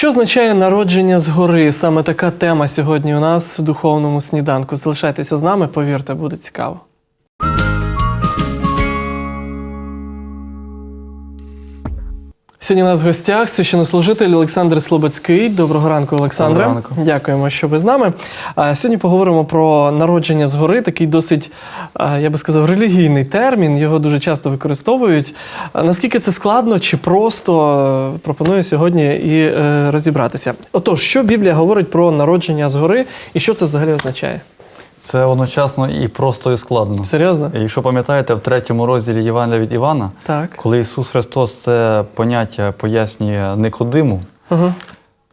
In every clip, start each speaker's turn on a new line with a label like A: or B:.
A: Що означає народження згори? Саме така тема сьогодні у нас в духовному сніданку. Залишайтеся з нами, повірте, буде цікаво. Сьогодні у нас в гостях священнослужитель Олександр Слободський. Доброго ранку, Олександре.
B: Доброго ранку.
A: Дякуємо, що ви з нами. Сьогодні поговоримо про народження згори, такий досить, я би сказав, релігійний термін. Його дуже часто використовують. Наскільки це складно чи просто е, пропоную сьогодні і е, розібратися. Отож, що Біблія говорить про народження згори і що це взагалі означає?
B: Це одночасно і просто, і складно.
A: Серйозно?
B: І Якщо пам'ятаєте, в третьому розділі Євангелія від Івана,
A: Так.
B: коли Ісус Христос це поняття пояснює Никодиму,
A: Угу.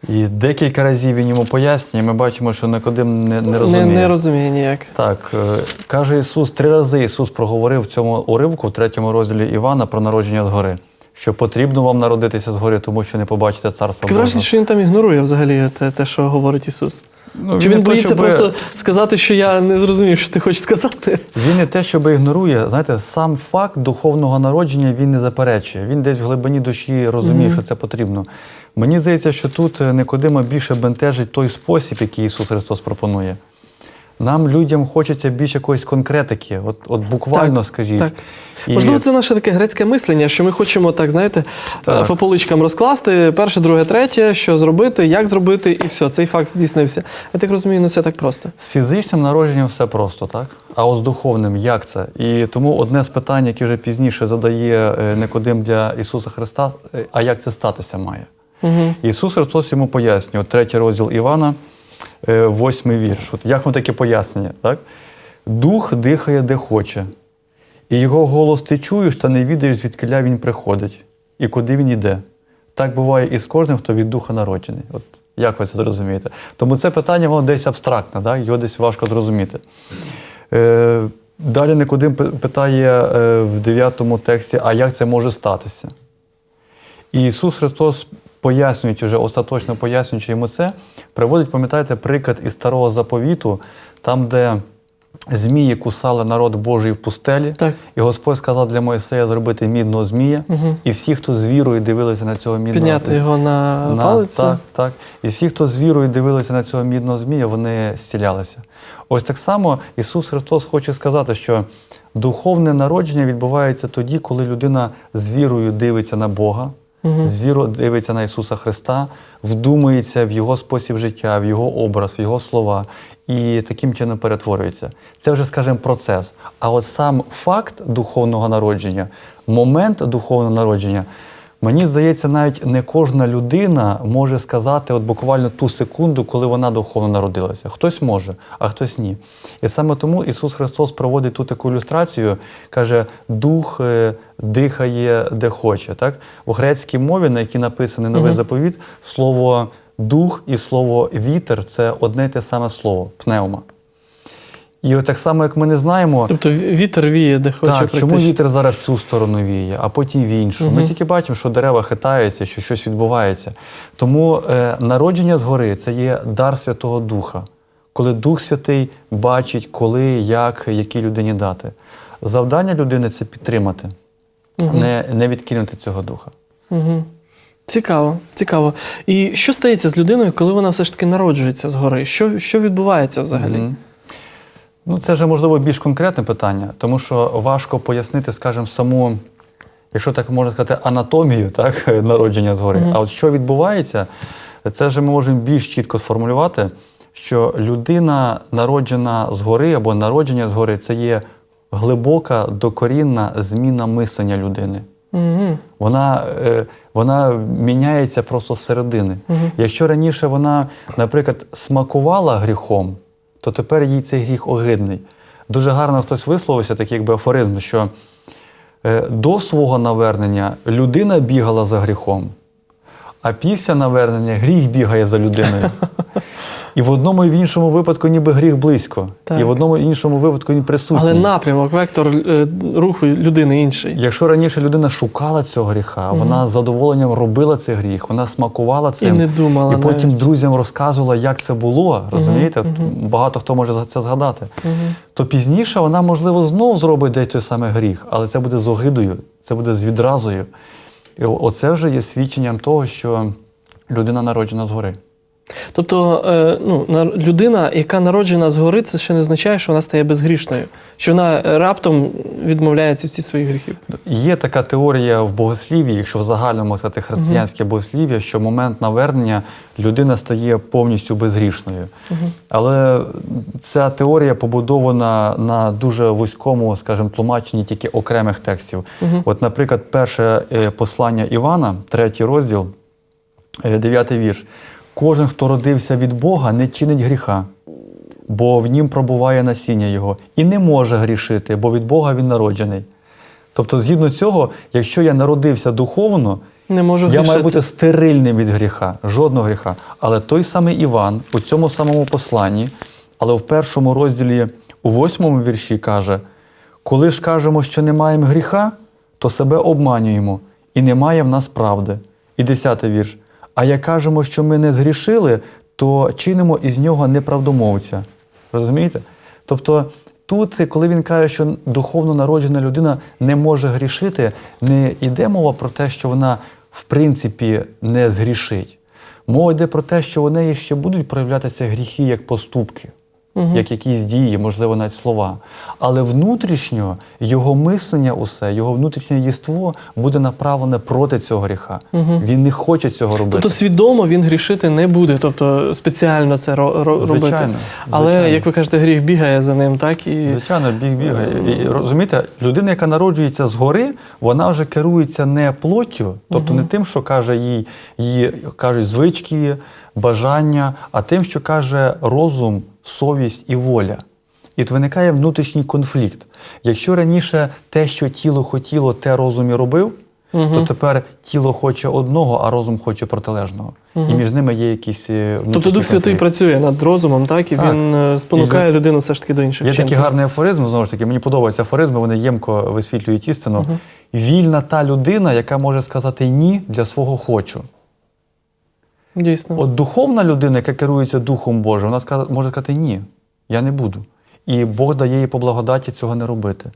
B: і декілька разів він йому пояснює, ми бачимо, що Никодим не, не
A: Не,
B: розуміє.
A: не розуміє ніяк.
B: Так, е, каже Ісус, три рази Ісус проговорив в цьому уривку, в третьому розділі Івана, про народження згори. Що потрібно вам народитися згори, тому що не побачите царство
A: Таке враження, що він там ігнорує взагалі те, те що говорить Ісус.
B: Ну,
A: Чи він
B: те,
A: боїться
B: щоби-
A: просто сказати, що я не зрозумів, що ти хочеш сказати?
B: Він не те, щоб ігнорує, знаєте, сам факт духовного народження він не заперечує. Він десь в глибині душі розуміє, що це потрібно. Мені здається, що тут е, Никодима більше бентежить той спосіб, який Ісус Христос пропонує. Нам, людям, хочеться більш якоїсь конкретики, от, от буквально скажіть.
A: Так.
B: І-
A: Можливо, це наше таке грецьке мислення, що ми хочемо так, знаєте,
B: Так.
A: е, по поличкам розкласти перше, друге, третє, що зробити, як зробити, і все, цей факт здійснився. Я так розумію, не все так просто.
B: З фізичним народженням все просто, так? А от з духовним як це? І тому одне з питань, яке вже пізніше задає е, Никодим для Ісуса Христа, е, а як це статися має?
A: Угу.
B: Ісус Христос йому пояснює, третій розділ Івана, восьмий вірш. От як воно таке пояснення? Так? Дух дихає, де хоче, і його голос ти чуєш, та не відаєш, звідкиля він приходить, і куди він йде. Так буває і з кожним, хто від духа народжений. От як ви це зрозумієте? Тому це питання воно десь абстрактне, так? його десь важко зрозуміти. Е, далі Никодим питає е, в 9 тексті, а як це може статися? І Ісус Христос, пояснюючи вже остаточно пояснюючи йому це, приводить, пам'ятаєте, приклад із старого заповіту, там, де змії кусали народ Божий в пустелі,
A: Так.
B: і Господь сказав для Моїсея зробити мідного змія,
A: Мгм.
B: і всі, хто з вірою дивилися на цього мідного
A: Підняти його на,
B: на-
A: палицю.
B: Так, так. І всі, хто з вірою дивилися на цього мідного змія, вони зцілялися. Ось так само Ісус Христос хоче сказати, що духовне народження відбувається тоді, коли людина з вірою дивиться на Бога, з вірою дивиться на Ісуса Христа, вдумується в Його спосіб життя, в Його образ, в Його слова, і таким чином перетворюється. Це вже, скажімо, процес. А от сам факт духовного народження, момент духовного народження. Мені здається, навіть не кожна людина може сказати от буквально ту секунду, коли вона духовно народилася. Хтось може, а хтось ні. І саме тому Ісус Христос проводить тут таку ілюстрацію, каже, дух е, дихає де хоче. Так? У грецькій мові, на якій написаний новий заповіт, слово дух і слово вітер це одне й те саме слово пневма. І от так само, як ми не знаємо,
A: Тобто вітер віє, де хоче
B: так,
A: практично.
B: чому вітер зараз в цю сторону віє, а потім в іншу. Ми тільки бачимо, що дерева хитаються, що щось відбувається. Тому е, народження згори це є дар Святого Духа, коли Дух Святий бачить, коли, як, якій людині дати. Завдання людини це підтримати, не, не відкинути цього духа.
A: Угу. Цікаво, цікаво. І що стається з людиною, коли вона все ж таки народжується згори? Що, що відбувається взагалі?
B: Мгм. Ну, це вже можливо більш конкретне питання, тому що важко пояснити, скажімо, саму, якщо так можна сказати, анатомію так, народження згори. А от що відбувається, це вже ми можемо більш чітко сформулювати, що людина, народжена згори або народження згори, це є глибока докорінна зміна мислення людини.
A: Угу.
B: Вона, е, вона міняється просто зсередини. Якщо раніше вона, наприклад, смакувала гріхом, то тепер їй цей гріх огидний. Дуже гарно хтось висловився, такий якби афоризм, що е, до свого навернення людина бігала за гріхом, а після навернення гріх бігає за людиною. І в одному і в іншому випадку ніби гріх близько,
A: Так.
B: і в одному і іншому випадку він присутній.
A: Але напрямок, вектор е, руху людини інший.
B: Якщо раніше людина шукала цього гріха, вона з задоволенням робила цей гріх, вона смакувала цим
A: не думала
B: і потім
A: навіть.
B: друзям розказувала, як це було. Розумієте? Багато хто може це згадати. То пізніше вона, можливо, знов зробить десь той самий гріх, але це буде з огидою, це буде з відразою. І оце вже є свідченням того, що людина народжена згори.
A: Тобто, е, ну, людина, яка народжена згори, це ще не означає, що вона стає безгрішною, що вона е, раптом відмовляється в ці своїх гріхів.
B: Є така теорія в богослів'ї, якщо в загальному сказати християнське богослів'я, що в момент навернення людина стає повністю безгрішною. Але ця теорія побудована на дуже вузькому, скажімо, тлумаченні тільки окремих текстів. От, наприклад, перше е, послання Івана, третій розділ, дев'ятий вірш. Кожен, хто родився від Бога, не чинить гріха, бо в нім пробуває насіння Його, і не може грішити, бо від Бога він народжений. Тобто, згідно цього, якщо я народився духовно,
A: Не можу
B: я
A: грішити.
B: маю бути стерильним від гріха, жодного гріха. Але той самий Іван у цьому самому посланні, але в першому розділі, у восьмому вірші каже: коли ж кажемо, що не маємо гріха, то себе обманюємо, і немає в нас правди. І десятий вірш. А як кажемо, що ми не згрішили, то чинимо із нього неправдомовця. Розумієте? Тобто тут, коли він каже, що духовно народжена людина не може грішити, не йде мова про те, що вона в принципі не згрішить. Мова йде про те, що у неї ще будуть проявлятися гріхи як поступки, як якісь дії, можливо, навіть слова. Але внутрішньо його мислення, усе, його внутрішнє єство буде направлене проти цього гріха. Він не хоче цього робити.
A: Тобто свідомо він грішити не буде, тобто спеціально це ро- ро- робити.
B: Звичайно,
A: Але,
B: звичайно.
A: як ви кажете, гріх бігає за ним, так? І...
B: Звичайно, біг бігає. І, розумієте, людина, яка народжується згори, вона вже керується не плоттю, тобто не тим, що каже їй, її кажуть звички, бажання, а тим, що каже розум, совість і воля. І от виникає внутрішній конфлікт. Якщо раніше те, що тіло хотіло, те розум і робив, то тепер тіло хоче одного, а розум хоче протилежного. І між ними є якісь. е,
A: Тобто Дух Святий працює над розумом, так? І
B: Так.
A: він е, спонукає людину все ж таки до інших
B: Є такий гарний афоризм, знову ж таки, мені подобаються афоризми, вони ємко висвітлюють істину. Вільна та людина, яка може сказати ні для свого хочу.
A: Дійсно.
B: От духовна людина, яка керується Духом Божим, вона може сказати ні, я не буду. І Бог дає їй по благодаті цього не робити.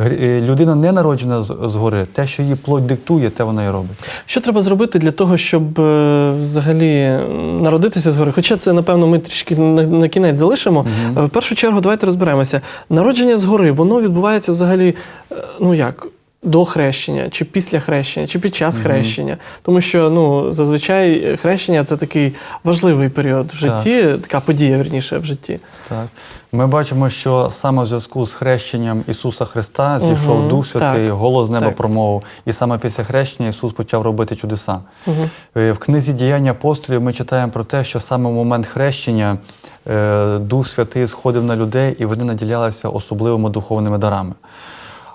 B: Е, Людина не народжена згори, те, що її плоть диктує, те вона і робить.
A: Що треба зробити для того, щоб е, взагалі народитися згори? Хоча це, напевно, ми трішки на, кінець залишимо. Е, В першу чергу, давайте розберемося. Народження згори, воно відбувається взагалі, ну як. До хрещення, чи після хрещення, чи під час хрещення. Тому що ну, зазвичай хрещення це такий важливий період в житті, така подія, верніше, в житті.
B: Так. Ми бачимо, що саме в зв'язку з хрещенням Ісуса Христа зійшов
A: Мгм.
B: Дух Святий,
A: Так.
B: голос з неба
A: Так.
B: промовив. І саме після хрещення Ісус почав робити чудеса. Е, В книзі діяння апостолів ми читаємо про те, що саме в момент хрещення е, Дух Святий сходив на людей і вони наділялися особливими духовними дарами.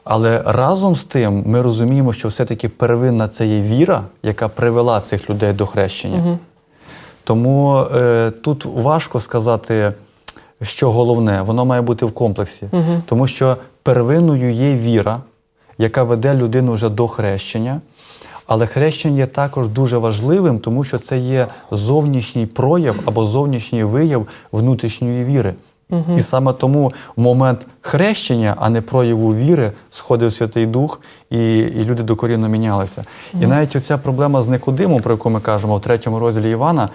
B: Але разом з тим ми розуміємо, що все-таки первинна це є віра, яка привела цих людей до хрещення. Тому е, тут важко сказати, що головне, воно має бути в комплексі. Тому що первинною є віра, яка веде людину вже до хрещення. Але хрещення є також дуже важливим, тому що це є зовнішній прояв або зовнішній вияв внутрішньої віри. І саме тому в момент хрещення, а не прояву віри, сходив Святий Дух, і, і люди докорінно мінялися. І навіть оця проблема з Никодимом, про яку ми кажемо в третьому розділі Івана,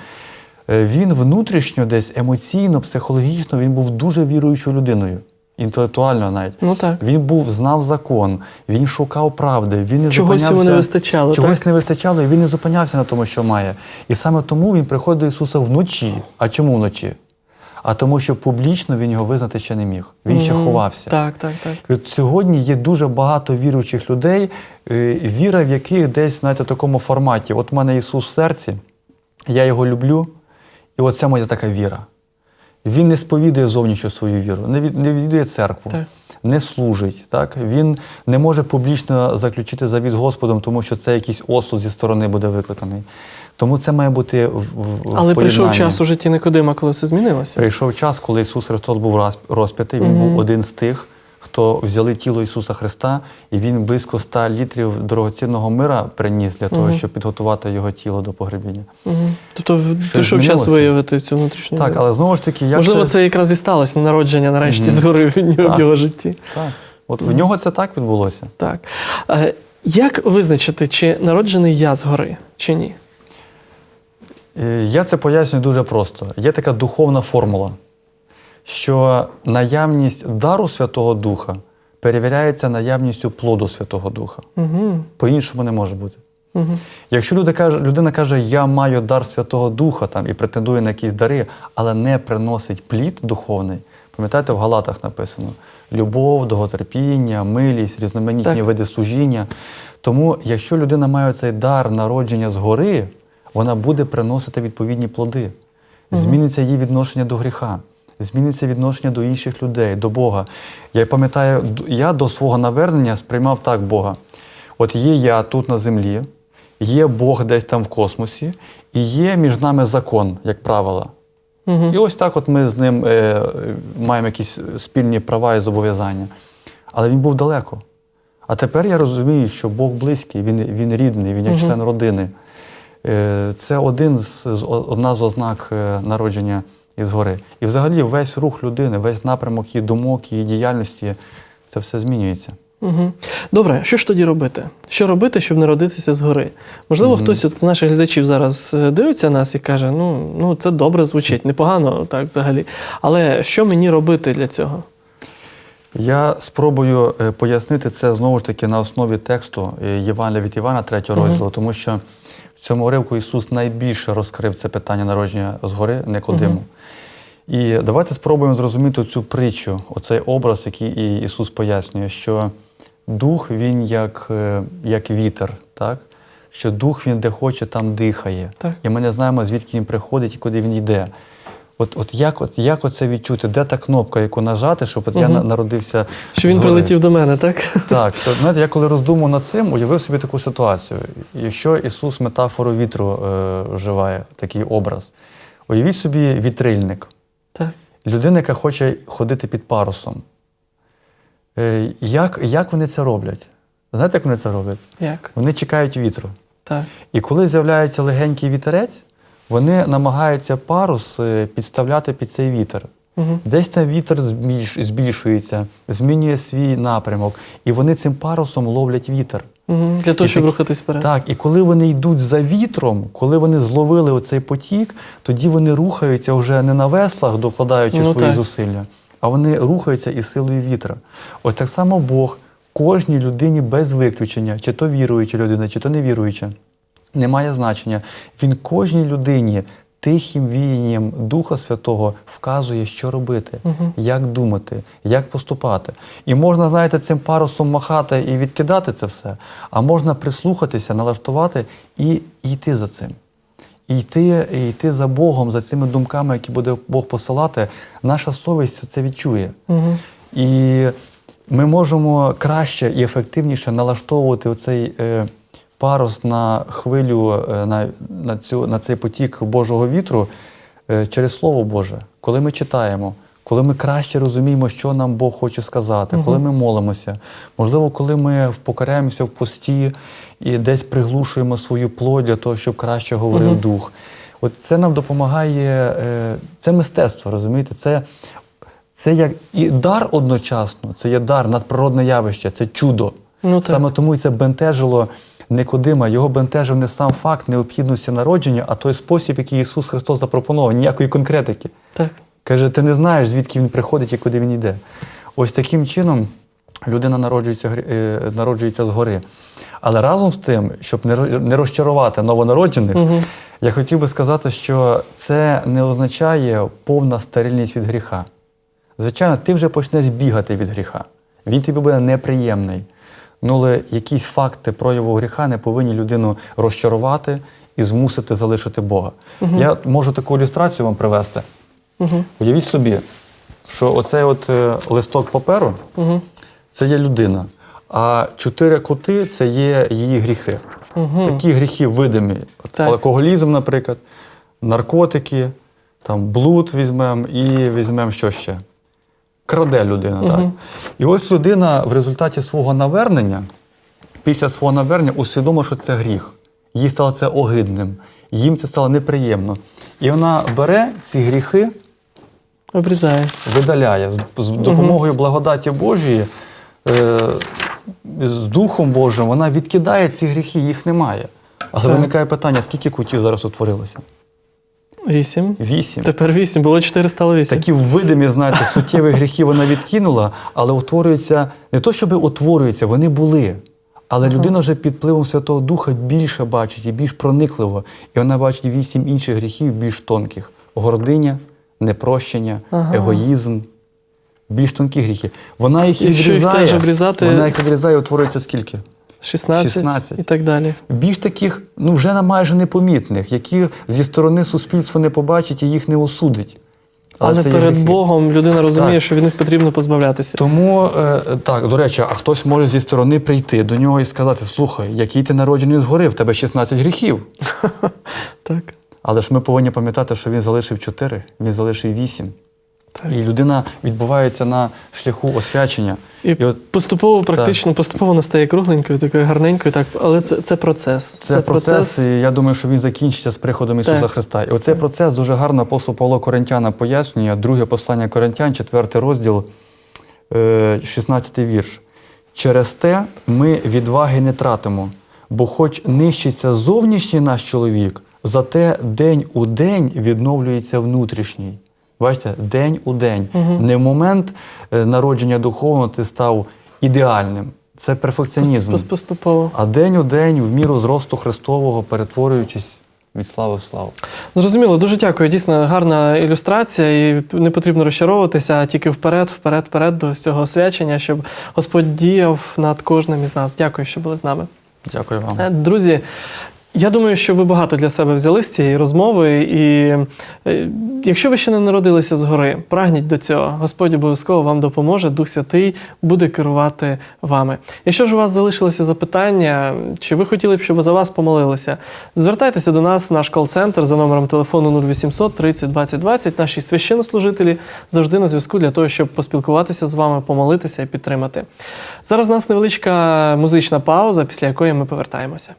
B: е, він внутрішньо десь емоційно, психологічно він був дуже віруючою людиною. Інтелектуально навіть.
A: Ну так.
B: Він був, знав закон, він шукав правди, він не
A: Чогось йому
B: зупинявся.
A: не вистачало,
B: Чогось
A: так?
B: не вистачало, і він не зупинявся на тому, що має. І саме тому він приходить до Ісуса вночі. А чому вночі? А тому, що публічно він його визнати ще не міг. Він ще ховався.
A: Так, так, так.
B: І от сьогодні є дуже багато віруючих людей, е, віра в яких десь знаєте, в такому форматі. От в мене Ісус в серці, я його люблю, і от це моя така віра. Він не сповідує зовнішню свою віру, не відвідує церкву,
A: Так.
B: не служить. Так? Він не може публічно заключити завіт з Господом, тому що це якийсь осуд зі сторони буде викликаний. Тому це має бути в, в, в
A: Але прийшов час у житті Никодима, коли все змінилося.
B: Прийшов час, коли Ісус Христос був розп'ятий. Він був один з тих, хто взяли тіло Ісуса Христа, і він близько 100 літрів дорогоцінного мира приніс для того, щоб підготувати його тіло до погребіння.
A: Мгм. Тобто в- прийшов час
B: змінилося?
A: виявити цю внутрішню.
B: Так, але знову ж таки, як
A: Можливо,
B: це...
A: це якраз і сталося народження нарешті згори в нього- в
B: Так.
A: його житті.
B: Так. От в нього це так відбулося.
A: Так. Е, Як визначити, чи народжений я згори, чи ні?
B: Е, Я це пояснюю дуже просто. Є така духовна формула, що наявність дару Святого Духа перевіряється наявністю плоду Святого Духа.
A: Угу.
B: По-іншому не може бути.
A: Угу.
B: Якщо люди каже, людина каже, я маю дар Святого Духа там, і претендує на якісь дари, але не приносить плід духовний, пам'ятаєте, в Галатах написано: любов, довготерпіння, милість, різноманітні
A: Так.
B: види служіння. Тому, якщо людина має цей дар народження згори, вона буде приносити відповідні плоди. Зміниться її відношення до гріха, зміниться відношення до інших людей, до Бога. Я пам'ятаю, я до свого навернення сприймав так Бога. От є я тут на землі, є Бог десь там в космосі, і є між нами закон, як правило.
A: Угу.
B: І ось так от ми з ним е, маємо якісь спільні права і зобов'язання. Але він був далеко. А тепер я розумію, що Бог близький, він, він рідний, він як член родини. Е, це один з, з- одна з ознак е, народження із гори. І взагалі весь рух людини, весь напрямок її думок, її діяльності, це все змінюється.
A: Угу. Добре, що ж тоді робити? Що робити, щоб не родитися згори? Можливо, хтось от з наших глядачів зараз е, дивиться нас і каже: ну, ну це добре звучить, непогано так взагалі. Але що мені робити для цього?
B: Я спробую пояснити це знову ж таки на основі тексту Євангелія від Івана, 3 розділу, тому що цьому уривку Ісус найбільше розкрив це питання народження згори Никодиму. І давайте спробуємо зрозуміти цю притчу, оцей образ, який Ісус пояснює, що дух він як, е, як вітер, так? що дух він де хоче, там дихає.
A: Так.
B: І ми не знаємо, звідки він приходить і куди він йде. От, от як, от як оце відчути? Де та кнопка, яку нажати, щоб от я народився?
A: Що він прилетів до мене, так?
B: Так, то знаєте, я коли роздумав над цим, уявив собі таку ситуацію. Якщо Ісус метафору вітру е, вживає, такий образ, уявіть собі вітрильник,
A: Так.
B: людина, яка хоче ходити під парусом. Е, як, як вони це роблять? Знаєте, як вони це роблять?
A: Як?
B: Вони чекають вітру.
A: Так.
B: І коли з'являється легенький вітерець, вони намагаються парус е, підставляти під цей вітер.
A: Угу.
B: Десь там вітер збільш- збільшується, змінює свій напрямок, і вони цим парусом ловлять вітер.
A: Угу. Для того,
B: І
A: щоб
B: так-
A: рухатись вперед.
B: Так, і коли вони йдуть за вітром, коли вони зловили оцей потік, тоді вони рухаються вже не на веслах, докладаючи
A: Ну,
B: свої
A: так.
B: зусилля, а вони рухаються із силою вітра. Ось так само Бог кожній людині без виключення, чи то віруюча людина, чи то невіруюча, не має значення. Він кожній людині тихим віянням Духа Святого вказує, що робити, як думати, як поступати. І можна, знаєте, цим парусом махати і відкидати це все, а можна прислухатися, налаштувати і і йти за цим. І йти, і йти за Богом, за цими думками, які буде Бог посилати, наша совість це відчує.
A: Угу.
B: І ми можемо краще і ефективніше налаштовувати оцей е, парус на хвилю, е, на, на, цю, на цей потік Божого вітру е, через Слово Боже, коли ми читаємо. Коли ми краще розуміємо, що нам Бог хоче сказати, коли ми молимося, можливо, коли ми покоряємося в пості і десь приглушуємо свою плоть для того, щоб краще говорив дух. От це нам допомагає, е, це мистецтво, розумієте? Це, це як і дар одночасно, це є дар, надприродне явище, це чудо.
A: Ну, так.
B: Саме тому і це бентежило Никодима. Його бентежив не сам факт необхідності народження, а той спосіб, який Ісус Христос запропонував, ніякої конкретики.
A: Так.
B: Каже, ти не знаєш, звідки він приходить і куди він йде. Ось таким чином людина народжується, е, народжується згори. Але разом з тим, щоб не розчарувати новонароджених, я хотів би сказати, що це не означає повна стерильність від гріха. Звичайно, ти вже почнеш бігати від гріха. Він тобі буде неприємний. Ну, але якісь факти прояву гріха не повинні людину розчарувати і змусити залишити Бога. Я можу таку ілюстрацію вам привести.
A: Угу.
B: Уявіть собі, що оцей от е, листок паперу
A: Угу.
B: це є людина, а чотири кути це є її гріхи.
A: Угу.
B: Такі гріхи видимі.
A: Так.
B: Алкоголізм, наприклад, наркотики, там, блуд візьмемо і візьмемо що ще. Краде людина. Так. І ось людина в результаті свого навернення, після свого навернення, усвідомила, що це гріх. Їй стало це огидним, їм це стало неприємно. І вона бере ці гріхи,
A: Обрізає.
B: видаляє з, з допомогою благодаті Божої, е, з Духом Божим, вона відкидає ці гріхи, їх немає. Але
A: Так.
B: виникає питання, скільки кутів зараз утворилося?
A: Вісім.
B: Вісім.
A: Тепер вісім. Було чотири, стало вісім.
B: Такі видимі, знаєте, суттєві гріхи вона відкинула, але утворюється не то, щоб утворюються, вони були. Але людина вже під впливом Святого Духа більше бачить і більш проникливо. І вона бачить вісім інших гріхів більш тонких: гординя, непрощення,
A: Ага.
B: егоїзм. Більш тонкі гріхи. Вона їх
A: Якщо їх
B: відрізає.
A: теж обрізати-
B: Вона їх відрізає, утворюється скільки?
A: 16,
B: 16.
A: і так далі.
B: Більш таких, ну вже на майже непомітних, які зі сторони суспільства не побачить і їх не осудить.
A: Але,
B: є
A: перед. Богом людина розуміє,
B: Так.
A: що від них потрібно позбавлятися.
B: Тому е, так, до речі, а хтось може зі сторони прийти до нього і сказати: слухай, який ти народжений згори, в тебе 16 гріхів.
A: Так.
B: Але ж ми повинні пам'ятати, що він залишив 4, він залишив 8.
A: Так.
B: І людина відбувається на шляху освячення.
A: І,
B: І от
A: поступово, практично, поступово настає кругленькою, такою гарненькою, так, але це, це процес.
B: Це, процес, і я думаю, що він закінчиться з приходом Ісуса
A: Так.
B: Христа. І оцей процес дуже гарно апостол Павло Коринтяна пояснює, друге послання Коринтян, четвертий розділ, е, 16 вірш. Через те ми відваги не тратимо, бо хоч нищиться зовнішній наш чоловік, зате день у день відновлюється внутрішній. Бачите, день у день. Не в момент е, народження духовного ти став ідеальним. Це перфекціонізм.
A: Поступово.
B: А день у день в міру зросту Христового, перетворюючись від слави в славу.
A: Зрозуміло, дуже дякую. Дійсно гарна ілюстрація, і не потрібно розчаровуватися, а тільки вперед, вперед, вперед до цього освячення, щоб Господь діяв над кожним із нас. Дякую, що були з нами.
B: Дякую вам.
A: Е, Друзі, я думаю, що ви багато для себе взяли з цієї розмови. І е, якщо ви ще не народилися згори, прагніть до цього. Господь обов'язково вам допоможе, Дух Святий буде керувати вами. Якщо ж у вас залишилися запитання, чи ви хотіли б, щоб за вас помолилися, звертайтеся до нас, наш кол-центр за номером телефону 0800 30 20 20. Наші священнослужителі завжди на зв'язку для того, щоб поспілкуватися з вами, помолитися і підтримати. Зараз у нас невеличка музична пауза, після якої ми повертаємося.